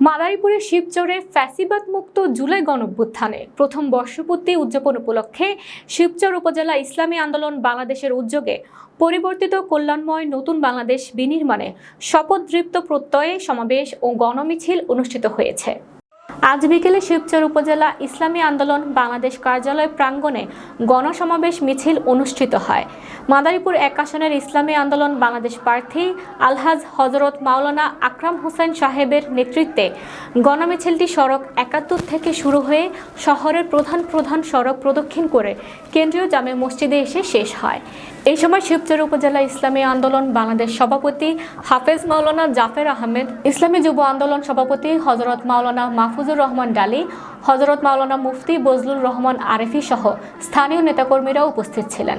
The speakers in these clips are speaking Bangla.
মাদারীপুরের শিবচরে ফ্যাসিবাদ মুক্ত জুলাই গণঅভ্যুত্থানে প্রথম বর্ষপূর্তি উদযাপন উপলক্ষে শিবচর উপজেলা ইসলামী আন্দোলন বাংলাদেশের উদ্যোগে পরিবর্তিত কল্যাণময় নতুন বাংলাদেশ বিনির্মাণে শপথদৃপ্ত প্রত্যয়ে সমাবেশ ও গণমিছিল অনুষ্ঠিত হয়েছে। আজ বিকেলে শিবচর উপজেলা ইসলামী আন্দোলন বাংলাদেশ কার্যালয় প্রাঙ্গণে গণসমাবেশ মিছিল অনুষ্ঠিত হয়। মাদারীপুর এক আসনের ইসলামী আন্দোলন বাংলাদেশ প্রার্থী আলহাজ হজরত মাওলানা আকরাম হোসেন সাহেবের নেতৃত্বে গণমিছিলটি সড়ক একাত্তর থেকে শুরু হয়ে শহরের প্রধান প্রধান সড়ক প্রদক্ষিণ করে কেন্দ্রীয় জামে মসজিদে এসে শেষ হয়। এই সময় শিবচর উপজেলা ইসলামী আন্দোলন বাংলাদেশ সভাপতি হাফেজ মাওলানা জাফের আহমেদ, ইসলামী যুব আন্দোলন সভাপতি হজরত মাওলানা মাহফুজুর রহমান ডালি হজরত মাওলানা মুফতি বজলুর রহমান আরেফি সহ স্থানীয় নেতাকর্মীরা উপস্থিত ছিলেন।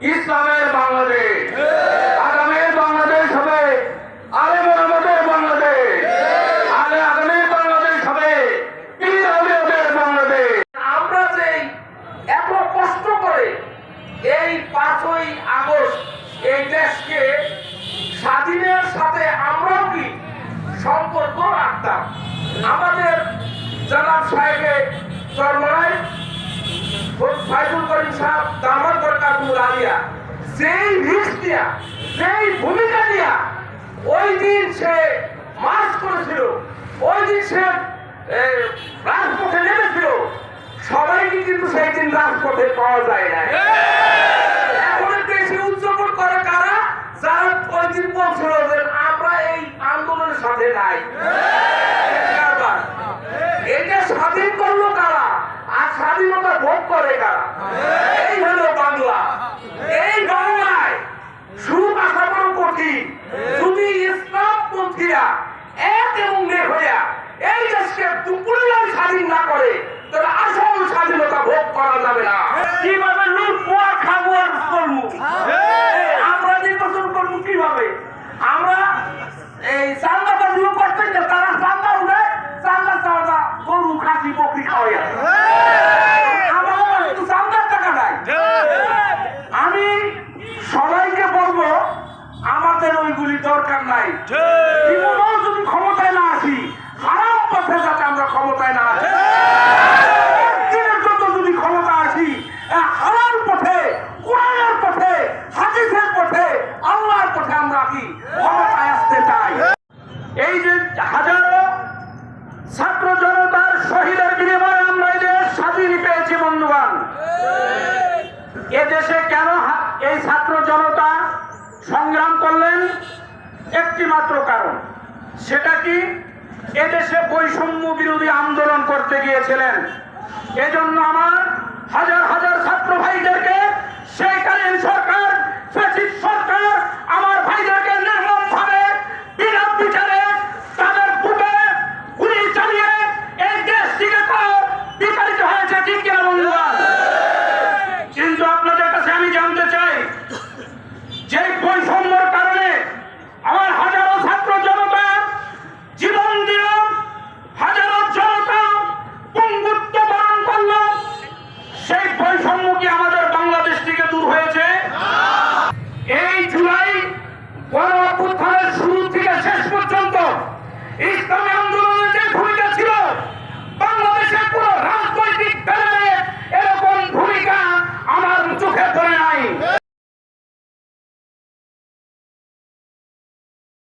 ইসলামের বাংলাদেশ। আগামীর বাংলাদেশ হবে আলেম আমাদের বাংলাদেশ। আলে আগামীর বাংলাদেশ হবে বাংলাদেশ। আমরা এত কষ্ট করে এই পাঁচই আগস্ট এই দেশকে স্বাধীনের সাথে আমরাও কি সম্পর্ক রাখতাম? আমাদের জনাব সাহেবের চরমরাই ফাইজুল করিম সাহেব দামার যেই ভূমিকা ওই দিন সে মার্চ করেছিল, ওই দিন সে রাজপথে নেমেছিল। সবাইকে কিন্তু সেই দিন রাজপথে পাওয়া যায় না এখন উদযাপন করে কারা? যারা ওই দিন বলছিল যে আমরা এই আন্দোলনের সাথে নাই কারবার। এটা স্বাধীন করল কারা আর স্বাধীনতা ভোগ করে কারা এই হলো বাংলা এই বাংলায় সুখ আসা বড় কঠিন যদি ইসলাম পন্থীরা এক এবং এক হইয়া এই দেশকে দুপুরে স্বাধীন না করে তাহলে আসল স্বাধীনতা ভোগ করা যাবে না। কীভাবে লুট খাব আর করব? আমরা নির্বাচন করব কীভাবে? আমরা এই জনতার শহীদের বিনিময়ে আমরা এই দেশ স্বাধীন পেয়েছি বন্ধুবান এদেশে কেন এই ছাত্র জনতা সংগ্রাম করলেন? একটি মাত্র কারণ। সেটা কি? এদেশে বৈষম্য বিরোধী আন্দোলন করতে গিয়েছিলেন। এজন্য আমার হাজার হাজার ছাত্র ভাইদেরকে সেইকালীন সরকার ফ্যাসিস্ট সরকার আমার ভাইদেরকে নির্মম ভাবে বিনা বিচারে তাদের বুকে গুলি চালিয়ে এই দেশটিকে তো বিতাড়িত হয়েছে ঠিক কিনা বন্ধুগণ কিন্তু আপনাদের কাছে আমি জানতে চাই যে বৈষম্যর কারণে আমার হাজারো ছাত্র জনতা জীবন দিল হাজারো জনতা পঙ্গুত্ব বরণ করল সেই বৈষম্য কি আমাদের বাংলাদেশ থেকে দূর হয়েছে এই জুলাই